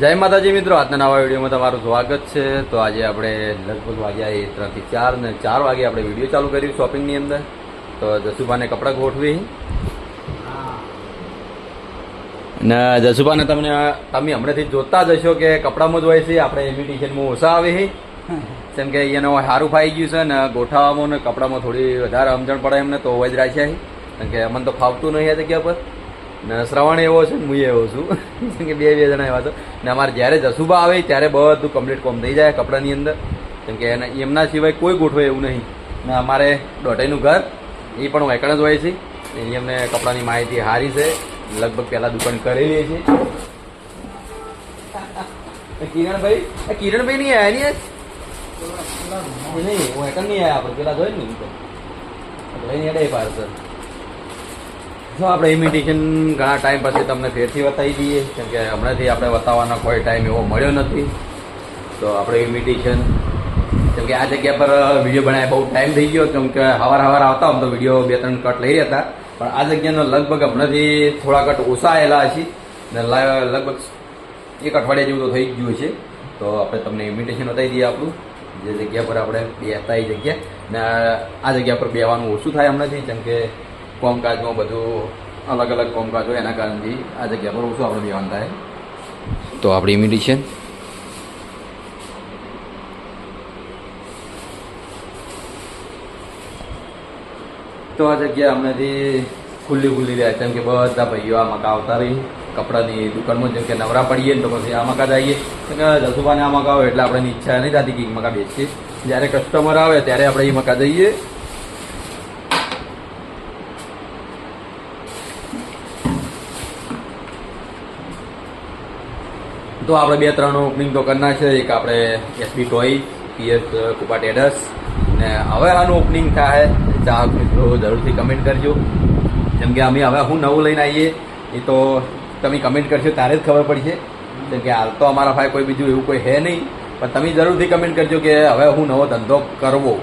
જય માતાજી મિત્રો, આજના નવા વિડીયોમાં તમારું સ્વાગત છે. તો આજે આપણે લગભગ વાગ્યા એ ત્રણથી ચાર ને ચાર વાગે આપણે વીડિયો ચાલુ કર્યું શોપિંગની અંદર. તો જસુભાને કપડાં ગોઠવી. ને જસુભાને તમને, તમે હમણાંથી જોતા જ હશો કે કપડામાં જ હોય છે. આપણે ઇમિટેશનમાં ઓછા આવે છે જેમ કે અહીંયાનો સારું ફાઈ ગયું છે ને ગોઠવવામાં ને કપડામાં થોડી વધારે સમજણ પડે એમને, તો હોય જ રાખ્યા છે. કેમ કે અમને તો ફાવતું નહીં આ જગ્યા પર. ને શ્રવણ એવો છે ને હું એવો છું. કે બે બે જણા એવા તો. ને અમારે જ્યારે જસુબા આવે ત્યારે બધું કમ્પ્લીટ કોમ થઈ જાય કપડાની અંદર. કેમ કે એના એમના સિવાય કોઈ ગોઠવે એવું નહીં. ને અમારે દોઢાઈનું ઘર, એ પણ વેકણ જ હોય છે. એની અમને કપડાની માહિતી સારી છે. લગભગ પહેલાં દુકાન કરેલી છે. કિરણભાઈ કિરણભાઈ નહીં આવ્યા નહીં નહીં વેકણ નહીં આવ્યા આપણે પેલા જોઈ ને લઈને અડે પાર્સલ. જો આપણે ઇમિટેશન ઘણા ટાઈમ પછી તમને ફેરથી બતાવી દઈએ, કેમ કે હમણાંથી આપણે બતાવવાનો કોઈ ટાઈમ એવો મળ્યો નથી. તો આપણે ઇમિટેશન કેમ કે આ જગ્યા પર વીડિયો બનાવ્યા બહુ ટાઈમ થઈ ગયો, કેમ કે હવાર હવાર આવતા આમ તો વીડિયો બે ત્રણ કટ લઈ રહ્યા હતા. પણ આ જગ્યાનો લગભગ હમણાંથી થોડા કટ ઓછા આવેલા હશે. ને લગભગ એક અઠવાડિયા જેવું તો થઈ ગયું છે તો આપણે તમને ઇમિટેશન બતાવી દઈએ આપણું. જે જગ્યા પર આપણે બેતા એ જગ્યા. ને આ જગ્યા પર બેવાનું ઓછું થાય હમણાંથી, કેમ કે કોમકાજમાં બધું અલગ અલગ કોમકાજ હોય એના કારણથી આ જગ્યા પર ઓછું આપણે બેવાનું થાય. તો આપણી ઇમિટેશન તો આ જગ્યા અમનેથી ખુલ્લી ખુલ્લી રહે કેમ કે બધા ભાઈઓ આ મકા આવતા રહી. કપડાની દુકાનમાં જેમ કે નવરા પડીએ ને તો પછી આ મકા જઈએ. જસુભાને આ મકા આવે એટલે આપણે ઈચ્છા નહીં થતી કે મકા બેસીએ જ્યારે કસ્ટમર આવે ત્યારે આપણે એ મકા જઈએ તો આપણે બે ત્રણ ઓપનિંગ તો કરના છે. એક આપણે એસબી ટોય પીએસ કુપા ટેડસ ને હવે આનું ઓપનિંગ થાય. ચાહક મિત્રો જરૂરથી કમેન્ટ કરજો. જેમ કે અમે હવે હું નવું લઈને આવીએ, એ તો તમે કમેન્ટ કરશો ત્યારે જ ખબર પડશે. જેમ કે હાલ તો અમારા ભાઈ કોઈ બીજું એવું કોઈ હે નહીં. પણ તમે જરૂરથી કમેન્ટ કરજો કે હવે હું નવો ધંધો કરવો.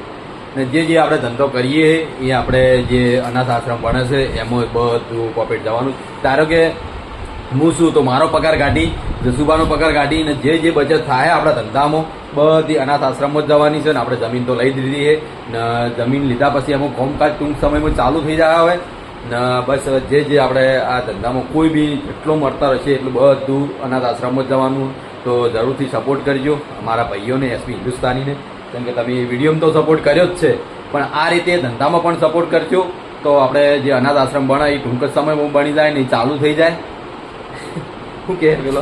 ને જે જે આપણે ધંધો કરીએ, એ આપણે જે અનાથ આશ્રમ બને છે, એમાં બધું પ્રોફિટ જવાનું. ધારો કે હું શું તો મારો પગાર કાઢી જસુબાનો પગાર કાઢીને જે જે બચત થાય આપણા ધંધામાં, બધી અનાથ આશ્રમમાં જ જવાની છે ને આપણે જમીન તો લઈ જ લીધી છે. ને, જમીન લીધા પછી અમુક કોમકાજ ટૂંક સમયમાં ચાલુ થઈ જાય હવે ને, બસ જે જે આપણે આ ધંધામાં કોઈ બી જેટલો મળતા રહેશે એટલું બધું અનાથ આશ્રમમાં જવાનું. તો જરૂરથી સપોર્ટ કરજો. અમારા ભાઈઓને, એસપી હિન્દુસ્તાનીને. કેમ કે તમે વિડીયોમાં તો સપોર્ટ કર્યો જ છે. પણ આ રીતે ધંધામાં પણ સપોર્ટ કરજો. તો આપણે જે અનાથ આશ્રમ બને એ ટૂંક સમયમાં બની જાય ને ચાલુ થઈ જાય. શું કહે પેલો?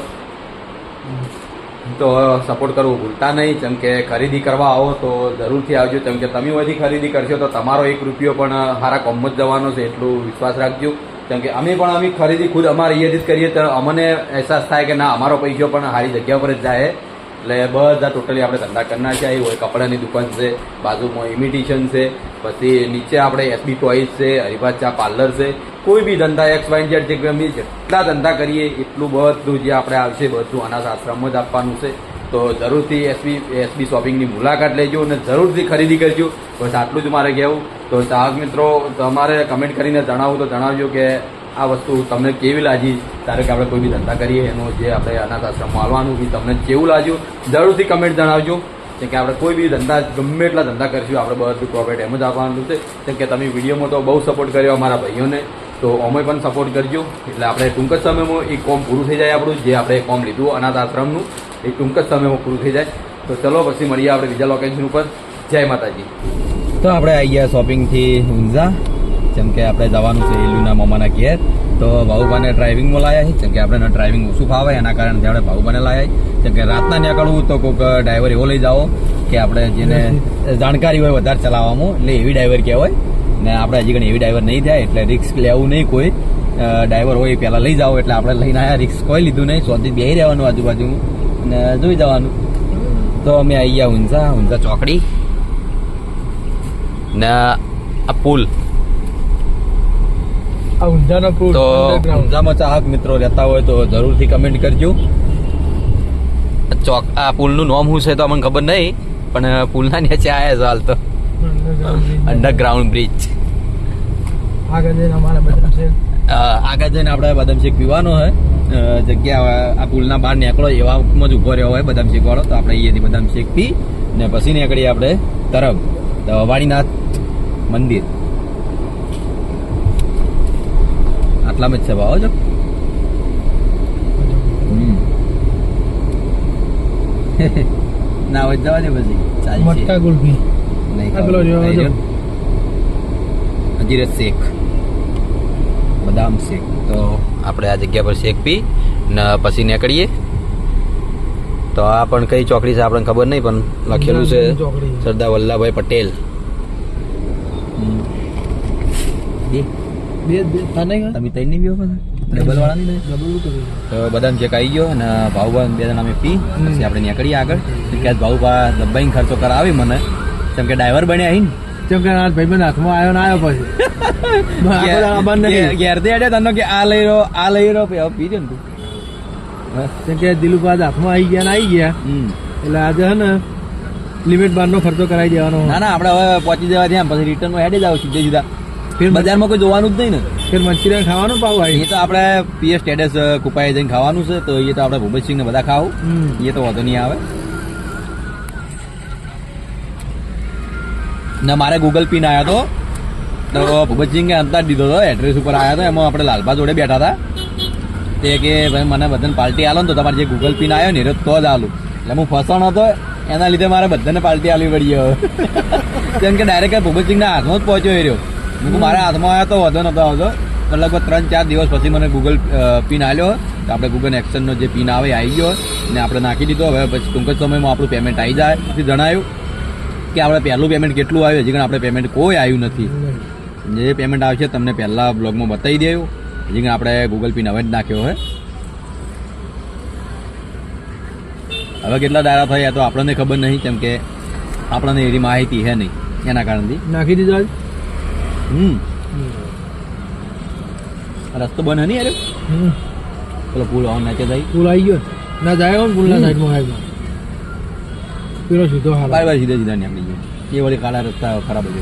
તો સપોર્ટ કરવો ભૂલતા નહીં. જેમ કે ખરીદી કરવા આવો તો જરૂરથી આવજો. જેમ કે તમે અહીંથી ખરીદી કરશો તો તમારો એક રૂપિયો પણ સારા કોમ જ જવાનો છે, એટલું વિશ્વાસ રાખજો. કેમ કે અમે પણ અમે ખરીદી ખુદ અમારે અહીંયાથી જ કરીએ તો અમને અહેસાસ થાય કે ના, અમારો પૈસો પણ સારી જગ્યા પર જ જાય. એટલે બધા ટોટલી આપણે ધંધા કરનાર છે હોય કપડાની દુકાન છે, બાજુમાં ઇમિટેશન છે, પછી નીચે આપણે એસબી ટોયસ છે, હરિભાત ચા પાર્લર છે. કોઈ બી ધંધા એક્સ વાઇન જેડ જે ગમે જેટલા ધંધા કરીએ, એટલું બધું જે આપણે આવશે, બધું અનાથ આશ્રમ જ આપવાનું છે. તો જરૂરથી એસબી એસબી શોપિંગની મુલાકાત લેજો અને જરૂરથી ખરીદી કરજો. બસ આટલું જ મારે કહેવું. તો ચાહક મિત્રો, તમારે કમેન્ટ કરીને જણાવું તો જણાવજો કે આ વસ્તુ તમને કેવી લાગી? ધારો કે આપણે કોઈ બી ધંધા કરીએ, એનું જે આપણે અનાથ આશ્રમમાં આવવાનું, એ તમને કેવું લાગ્યું? જરૂરથી કમેન્ટ જણાવજો. જેમ કે આપણે કોઈ બી ધંધા, ગમે એટલા ધંધા કરીશું, આપણે બધું પ્રોફિટ એમ જ આપવાનું છે. કેમ કે તમે વિડીયોમાં તો બહુ સપોર્ટ કર્યો અમારા ભાઈઓને. તો અમે પણ સપોર્ટ કરજો. એટલે આપણે ટૂંક જ સમયમાં એ કોમ પૂરું થઈ જાય આપણું, જે આપણે કોમ લીધું અનાથ આશ્રમનું, એ ટૂંક જ સમયમાં પૂરું થઈ જાય. તો ચલો, પછી મળીએ આપણે બીજા લોકેશન ઉપર. જય માતાજી. તો આપણે આવી ગયા શોપિંગથી ઊંઝા. જેમ કે આપણે જવાનું છે ઇલ્લુના મમ્માના ઘેર તો ભાઉબાને ડ્રાઇવિંગમાં લાયા છે. જેમ કે આપણે ડ્રાઇવિંગ ઓછું ફાવે એના કારણે આપણે ભાઉબાને લાયા છે. જેમ કે રાતના નીકળવું તો કોઈક ડ્રાઈવર એવો લઈ જાઓ કે આપણે જેને જાણકારી હોય વધારે ચલાવવામાં એટલે એવી ડ્રાઈવર કહેવાય. ને આપણે હજી ઘણી એવી ડ્રાઈવર નહીં થાય એટલે રિસ્ક લેવું નહીં કોઈ. ડ્રાઈવર હોય એ પહેલાં લઈ જાઓ એટલે આપણે લઈને આવ્યા રિસ્ક કોઈ લીધું નહીં. સોથી બેસી રહેવાનું આજુબાજુ ને જોઈ જવાનું. તો અમે આવી ગયા ઊંઝા ઊંઝા ચોકડી. ને આ પુલ. તો ઊંઝામાં ચાહક મિત્રો રહેતા હોય તો જરૂરથી કમેન્ટ કરજો. ચોક આ પુલનું નામ શું છે તો અમને ખબર નહીં પણ પુલના નીચે આવ્યા છે હાલ તો. અંડરગ્રાઉન્ડ બ્રિજ આગળ જઈને અમારા છે આગળ જઈને આપણે બદામ શેક પીવાનો હોય જગ્યા આ પુલના બહાર નીકળો એવામાં જ ઊભો રહ્યો હોય બદામ શેક વાળો. તો આપણે અહીંયાથી બદામ શેક પી ને પછી નીકળીએ આપણે તરફ. વાણીનાથ મંદિર. આટલામાં જ છે ભાવ જો. ના હોય જવા દે પછી ચાલશે. મટકા ગુલ્ફી નહીં શેક બદામ શેખ તો આપણે આ જગ્યા પર શેખ પી ને પછી નીકળીએ તો આ પણ કઈ ચોકડી છે આપણને ખબર નહીં પણ લખેલું છે સરદાર વલ્લભભાઈ પટેલ હમ. બે બે બે તને તમે તઈ નહીં પીવો ડબલ વાળા ડબલું તો બધાને ચેક આવી ગયો અને ભાઉભા બે જણા અમે પી પછી આપણે નીકળીએ આગળ. કે ભાઉભા દબાઈને ખર્ચો કરાવી મને. કેમ કે ડ્રાઈવર બન્યા અહીં કેમ કે આ ભાઈબંધ હાથમાં આવ્યો ને આવ્યો પછી. ઘેરથી અડ્યા તને કે આ લઈ રહ્યો આ લઈ રહ્યો પી દે ને તું. કેમ કે દિલુભાઈ હાથમાં આવી ગયા ને આવી ગયા. એટલે આજે હે ને લિમિટ બારનો ખર્ચો કરાવી દેવાનો. ના ના આપણે હવે પહોંચી જવા ત્યાં પછી રિટર્નમાં જ જાવ સીધે સીધા ફિર બજારમાં કોઈ જોવાનું જ નહીં ને. ફિર મંચુરિયન ખાવાનું પાવ એ તો આપણે પીએસ સ્ટેટસ કુપાએ જઈને ખાવાનું છે તો એ તો આપણે ભૂપતસિંહ ને બધા ખાવું. એ તો વાંધો નહીં આવે. ને મારે ગૂગલ પીન આવ્યો તો. તો ભૂપતસિંહે અંતર દીધો હતો એડ્રેસ ઉપર આવ્યા હતો એમાં આપણે લાલભા જોડે બેઠા હતા. તે કે ભાઈ મને બધાને પાર્ટી આલો ને તો તમારે જે ગૂગલ પિન આવ્યો ને એ તો જ આલું. એટલે હું ફસણ હતો એના લીધે મારે બધાને પાર્ટી આલવી પડી ગયો. કેમ કે ડાયરેક્ટ ભૂપતસિંહના હાથમાં જ પહોંચ્યો એ રહ્યો. હું મારા હાથમાં આવ્યો તો વધો નતો આવતો. તો લગભગ ત્રણ, ચાર દિવસ પછી મને ગૂગલ પિન આવ્યો તો આપણે ગૂગલ એક્શનનો જે પિન આવે આવી ગયો ને આપણે નાખી દીધો. હવે પછી ટૂંક જ સમયમાં આપણું પેમેન્ટ આવી જાય. પછી જણાયું કે આપણે પહેલું પેમેન્ટ કેટલું આવ્યું? હજી પણ આપણે પેમેન્ટ કોઈ આવ્યું નથી. જે પેમેન્ટ આવશે તમને પહેલાં બ્લોગમાં બતાવી દેવું હજી આપણે ગૂગલ પિન હવે જ નાખ્યો હોય. હવે કેટલા દારા થયા તો આપણને ખબર નહીં, કેમ કે આપણને એવી માહિતી હે નહીં. એના કારણથી. નાખી દીધો? હમ. રસ્તો બંધ નહીં અરે પેલો પુલ ઓન નાચે થઈ પુલ આવી ગયો. ના જાય ને પુલના સાઈડમાં આવી પેલો સીધો હાલ. બાર બાર સીધા સીધા નીકળી ગયો. એ વળી કાળા રસ્તા ખરાબ જ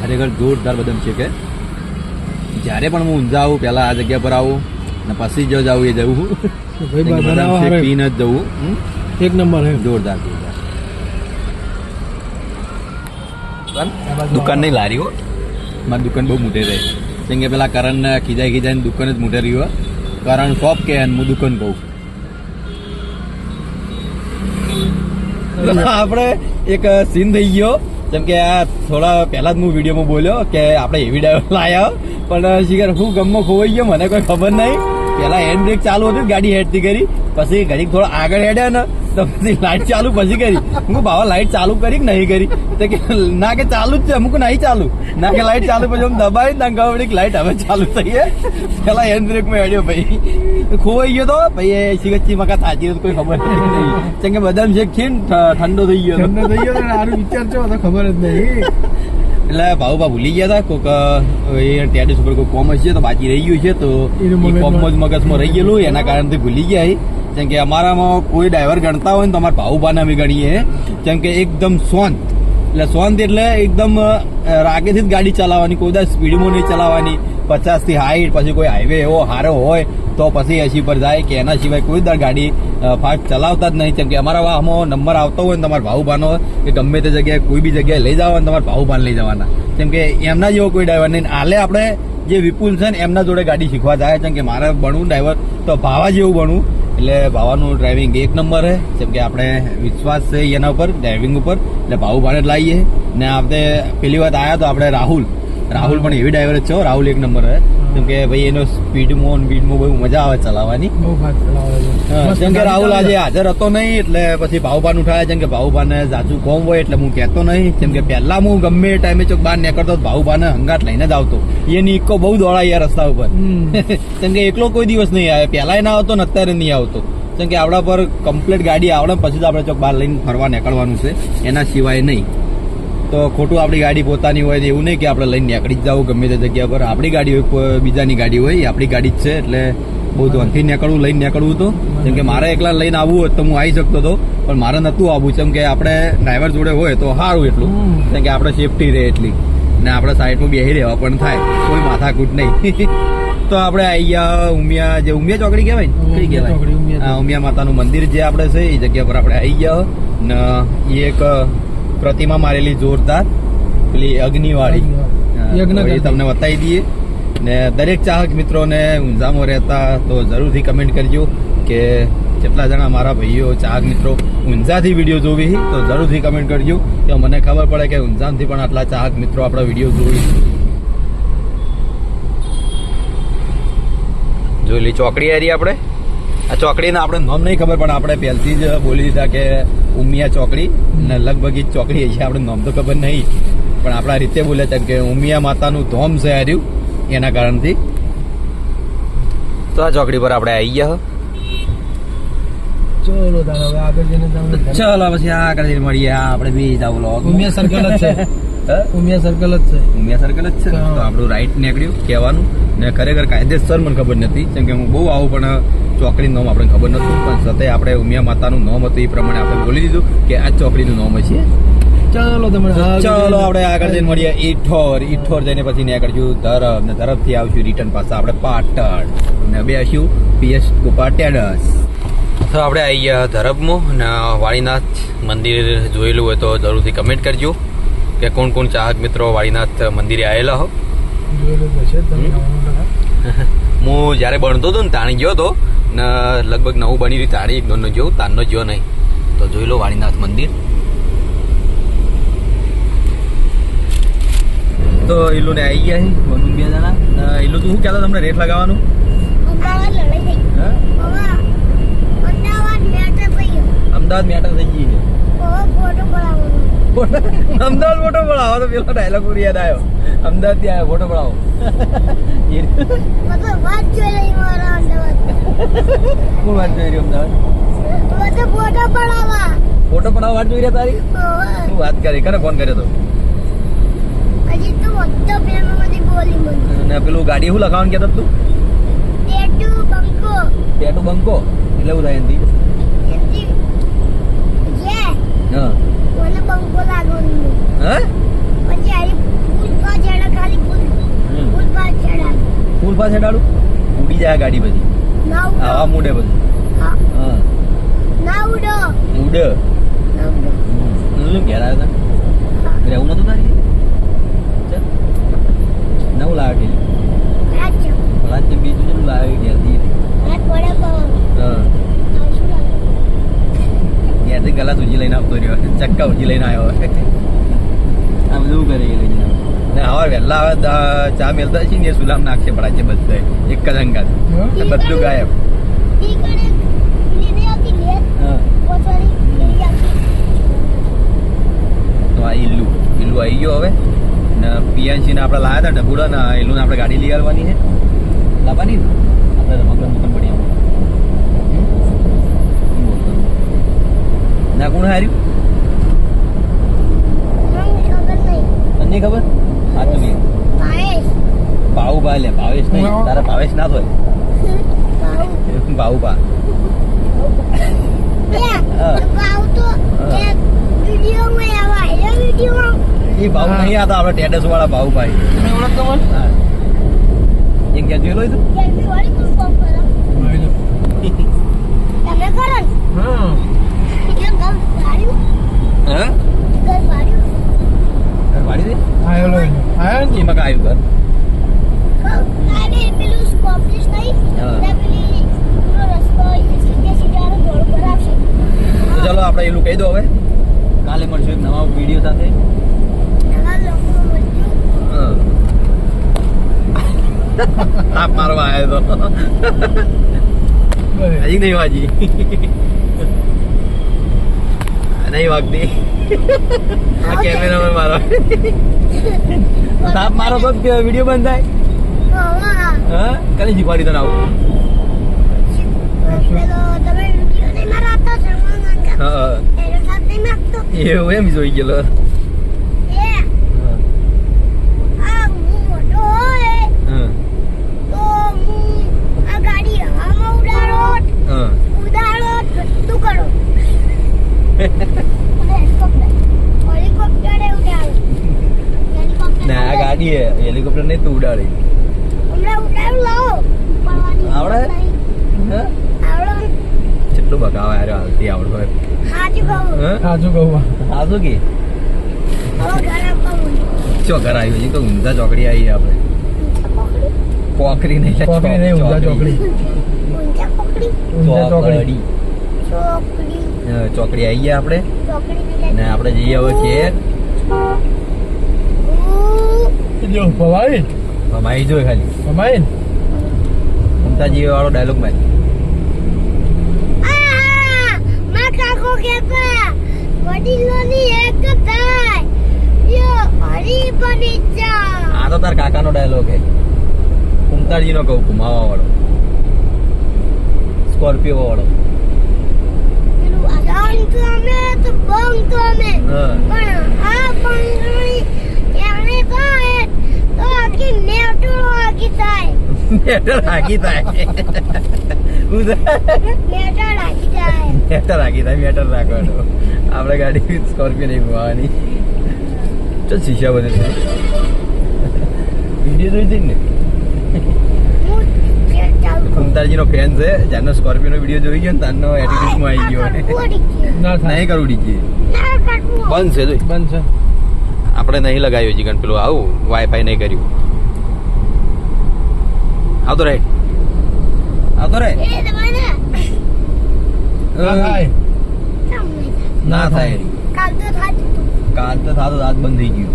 ખરેખર જોરદાર બદમ છે કે? જ્યારે પણ હું ઊંઝા આવું પહેલા આ જગ્યા પર આવું ને પછી જ જાઉં એ જવું. પીને જ જવું. એક નંબર જોરદાર જોરદાર. દુકાન. નહીં લારી હો મારી દુકાન બહુ મોટી રહે. કેમ કે પેલા કરણ ખીજાઈ ખીજાઈને દુકાન જ મોટે રહ્યું કરણ શોપ કે હું દુકાન કહું આપણે એક સીન થઈ ગયો. જેમ કે આ થોડા પહેલા જ હું વિડીયોમાં બોલ્યો કે આપણે એવી ડ્રાઈવર લાયા પણ શિખર હું ગમમાં ખોવાઈ ગયો મને કોઈ ખબર નહીં. પેલા હેન્ડ બ્રેક ચાલુ હતું, ગાડી હેડતી કરી, પછી ઘડીક થોડો આગળ હેડ્યા ને, તો પછી લાઈટ ચાલુ પછી કરી. હું બાવા લાઈટ ચાલુ કરી કે નહીં કરી? તો કે, ના કે ચાલુ જ છે. અમુક નહીં ચાલુ. ના કે લાઈટ ચાલુ પછી હું દબાવી ના ગયો પડી લાઈટ હવે ચાલુ થઈ પેલા હેન્ડ બ્રેકમાં હેડ્યો ભાઈ. ખોવાઈ ગયો તો, ભાઈ, એ સિગચ્ચી મકા થાચી તો કોઈ ખબર નહીં. કેમ કે બદામ શેક છે ઠંડો થઈ ગયો ઠંડો થઈ ગયો ને વિચાર છો તો ખબર જ નહીં. એટલે ભાવ ભૂલી ગયા હતા. કોક એ ટેડિસ ઉપર કોઈ કોમ છે તો બાકી રહી ગયું છે તો કોમ જ મગજમાં રહી ગયેલું એના કારણથી ભૂલી ગયા જેમ કે અમારામાં કોઈ ડ્રાઈવર ગણતા હોય ને તો અમારા ભાઉભાને અમે ગણીએ. જેમ કે એકદમ શાંત. એટલે શાંત એટલે એકદમ રાગેથી જ ગાડી ચલાવવાની કોઈ સ્પીડમાં નહીં ચલાવવાની. પચાસથી હાઈટ પછી કોઈ હાઈવે એવો સારો હોય તો પછી એસી પર જાય કે એના સિવાય કોઈ દર ગાડી ફાસ્ટ ચલાવતા જ નહીં. કેમ કે અમારા વાહમાં નંબર આવતો હોય ને તમારા ભાવુભાનો કે ગમે તે જગ્યાએ, કોઈ બી જગ્યાએ લઈ જવા તમારા ભાવુભાન લઈ જવાના. કેમ કે એમના જેવો કોઈ ડ્રાઈવર નહીં. આલે આપણે જે વિપુલ છે ને, એમના જોડે ગાડી શીખવા જાય. છે કે મારે ભણવું ડ્રાઈવર તો ભાવા જેવું ભણવું. એટલે ભાવાનું ડ્રાઇવિંગ એક નંબર છે જેમ કે આપણે વિશ્વાસ છે એના ઉપર ડ્રાઇવિંગ ઉપર. એટલે ભાવુભાને જ લાવીએ ને આપણે પેલી વાત આવ્યા તો આપણે રાહુલ. રાહુલ પણ એવી ડ્રાઈવર જ છે રાહુલ એક નંબર હે. કેમ કે ભાઈ એનો સ્પીડમાં બીડમાં બહુ મજા આવે ચલાવવાની. જેમ કે રાહુલ આજે હાજર હતો નહીં એટલે પછી ભાવભાન ઉઠાયા જેમ કે ભાવભાને જાજુ કોમ હોય એટલે હું કહેતો નહીં. જેમ કે પહેલા હું ગમે એ ટાઈમે ચોક બહાર નીકળતો ભાવભાને હંગાટ લઈને જ આવતો. એની ઇક્કો બહુ દોડાઈ આ રસ્તા ઉપર. કેમ કે એકલો કોઈ દિવસ નહીં આવે. પહેલા ના આવતો ને અત્યારે નહીં આવતો. કેમ કે આપણા પર કમ્પ્લીટ ગાડી આવડે પછી જ આપણે ચોક બહાર લઈને ફરવા નીકળવાનું છે. એના સિવાય નહીં. તો ખોટું આપણી ગાડી પોતાની હોય એવું નહીં કે આપણે લઈને નીકળી જ જવું ગમે તે જગ્યા પર. આપણી ગાડી હોય બીજાની ગાડી હોય આપણી ગાડી જ છે એટલે બહુ ધ્યાનથી નીકળવું લઈને નીકળવું તો. જેમ કે મારે એકલા લઈને આવવું હોત તો હું આવી શકતો હતો પણ મારે નહોતું આવવું. જેમ કે આપણે ડ્રાઈવર જોડે હોય તો સારું એટલું. કેમ કે આપણે સેફટી રહે એટલી. ને આપણે સાઈડમાં બેસી રહેવા પણ થાય. કોઈ માથાકૂટ નહીં. તો આપણે આવી ગયા ઉમિયા જે ઉમિયા ચોકડી કહેવાય ને? કઈ કહેવાય. ઉમિયા ઉમિયા માતાનું મંદિર જે આપણે છે એ જગ્યા પર આપણે આવી ગયા ને એ એક પ્રતિમા મારેલી જોરદાર પેલી અગ્નિવાળી. એ તમને બતાવી દઈએ. ને દરેક ચાહક મિત્રોને ઊંઝામાં રહેતા તો જરૂરથી કમેન્ટ કરજો કે જેટલા જણા મારા ભાઈઓ ચાહક મિત્રો ઊંઝાથી વીડિયો જોવી તો જરૂરથી કમેન્ટ કરજો. કે મને ખબર પડે કે ઊંઝામથી પણ આટલા ચાહક મિત્રો આપણા વીડિયો જોવી જોઈ લી ચોકડી એરી આપણે? આ ચોકડીને આપણે નામ નહીં ખબર પણ આપણે પહેલથી જ બોલી દીધા કે ઉમિયા ચોકડી ને લગભગ એ જ ચોકડી છે આપણે નામ તો ખબર નહીં. પણ આપણા રીતે બોલે છે કે ઉમિયા માતાનું ધોમ છે હાર્યું એના કારણથી. તો આ ચોકડી પર આપણે આવી ગયા ચલો દાદા હવે આગળ જઈને ચલો પછી આગળ જઈને મળીએ આપણે બી જાવ ઉમિયા સર્કલ જ છે. ઉમિયા સર્કલ જ છે. ઉમિયા સર્કલ જ છે. તો આપણું રાઈટ નીકળ્યું કહેવાનું. ને ખરેખર કાયદેસર મને ખબર નથી કેમ કે હું બહુ આવું પણ ચોકડીનું નામ આપણે ખબર નહોતું. પણ સાથે આપણે ઉમિયા માતાનું નામ હતું એ પ્રમાણે આપણે બોલી દીધું કે આ ચોકડીનું નામ છે ચાલો તમે ચાલો આપણે આગળ જઈને મળીએ. ઈઠોર ઈઠોર જઈને પછી નીકળશું ધરમ ને ધરમથી આવશું રિટર્ન પાછા. આપણે પાટણ ને બે આવીશું પીએસ ગોપા ટેડસ. તો આપણે આવી ગયા ધરમમાં ને વાળીનાથ મંદિર જોયેલું હોય તો જરૂરથી કમેન્ટ કરજો. કે કોણ કોણ ચાહક મિત્રો વાળીનાથ મંદિરે આવેલા હો. હું જ્યારે ભણતો હતો ને તાણી ગયો હતો ને લગભગ નવું બની રહ્યું તાણી એક દોનનો જોઉં તાનનો જો નહીં. તો જોઈ લો વાણીનાથ મંદિર. તો ઈલું ને આવી ગયા છે બંધુ બે જણા. ઈલું તું શું કહેતો તમને રેટ લગાવવાનું? અમદાવાદ મેટર થઈ ગઈ છે. અમદાવાદ ફોટો પડાવો તો પેલો ડાયલોગ યાદ આવ્યો. અમદાવાદથી આવ્યો ફોટો પડાવો. મતલબ વાત જોઈ રહી અમદાવાદ. ફોટો પડાવવા. ફોટો પડાવવા વાત જોઈ રહ્યા તારી. શું વાત કરી? કરે ફોન કર્યો તો? અને પેલું ગાડી શું લખાવાનું કેતો તું ટેટુ બંકો. ટેટુ બંકો? એટલે એવું થાય એનથી. હા. ફૂલ પાસે ડાળું ઉડી જાય ગાડી બધી. આવા મૂડે બધું. હા. ના ઉડો. ઉડ. શું ઘેર આવ્યો હા. રહેવું નતું તારી નવું લાવે કે બીજું જેટલું લાવે ઘેરથી હા. ઘેરથી ગલા ઉજી લઈને આવતો રહ્યો ચક્કા ઉજી લઈને આવ્યો આ બધું કરે એ લઈને ને હવે વહેલા હવે ચા મેલતા છે ને સુલામ નાખશે પડા છે બધા એક જ અંગાત બધું ગાયબ તો આ આવી ગયો હવે ને ને આપણે લાયા હતા ડબુડા ને ઈલ્લુ ને આપણે ગાડી લઈ આવવાની છે લાવવાની ને આપણે રમકડું પડી ના કોણ હાર્યું? તને ખબર? સાચું કે પાયેશ ભાવ ભા લે ભાવેશ નહીં. તારા ભાવેશ ના થાય ભાવ હા. હા. એક આવા. એ ભાવ નહીં આતા આપણે ટેડસ વાળા ભાવ ભાઈ તમે ઓળખતો મને હા. એમ ક્યાં જોયેલો તું? કેમથી વળી તું કોમ કરો તમે કરો હા. એટલે હા? ઘર ઘર દે? આયો લો આયો ને? ચાલો આપણે એલું કહી દો હવે. કાલે મળશું એક નવા વીડિયો સાથે. લોકો મારવા આવ્યો તો. હજી નહીં વાજી. નહીં વાગતી. આ કેમેરામેન મારો. તાપ મારો તો વીડિયો બંધ થાય. હા. કદી શીખવાડી તને આવું. એવું એમ જોઈ ગયેલો. તો ગાડી હવામાં ઉડાડો ઉડાડો બધું કરો. અને હેલિકોપ્ટર હેલિકોપ્ટરે તું ના ઉડાડી આવડે? નહીં. કેટલું બગાવે યાર હાલતી આવડતો સાચું કહું. હે? સાચું કહું. હા શું કે ચો ઘર આવ્યું છે તો ઊંધા ચોકડી આવી આપણે કોકરી નહીં ચોકડી. નહીં ઊંધા ચોકડી. ચોકડી. ચોકડી. ચોકડી આવી ગયા આપણે. ને આપણે જઈએ હવે ઘેર. જો ભવાઈ? માઈ જોઈ ખાલી. ભવાઈ? મમતાજી વાળો ડાયલોગમાં આ મા કાકો કહેતા વડીલોની એક થાય યો હરી બની જા. આ તો તાર કાકાનો ડાયલોગ હે કુમતાજી નો કહું કુમાવા વાળો. સ્કોર્પિયો વાળો. અદાન તો આપણે ગાડી સ્કોર્પિયો નહીં મૂકવાની ચલ શીશા બધે વીડિયો જોઈ હતી ને હું ફેર ચાલુ કરું. કુમતાજી નો ફેન છે. જ્યારનો સ્કોર્પિયો નો વીડિયો જોઈ ગયો ને તારનો એટીટ્યુડમાં આવી ગયો નહીં કરું ડીજે. બંધ છે જોઈ. બંધ છે. આપણે નહીં લગાવ્યું જીગન પેલું આવું વાઈફાઈ નહીં કર્યું. આવતો રાઈટ આવતો રે એ ના? થાય કેમ નહીં થાય? ના થાય. કાલ તો થાતું દાંત બંધ થઈ ગયું.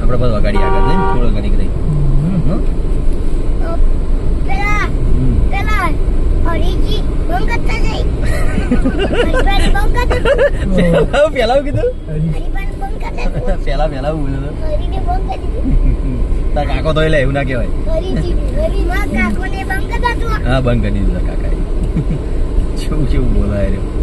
આપણે બસ વગાડી આગળ નહીં? થોડો ઘડી ઘડી હમ. તો પેલા પેલા હરીજી બંધ કરતા જઈ હરીબાઈ બંધ કરતા પેલા કીધું પેલા પેલા દીધું તાર કાકો તો લે એવું ના કહેવાય હા બંધ કરી દીધું કાકા શું કેવું બોલાય રહ્યો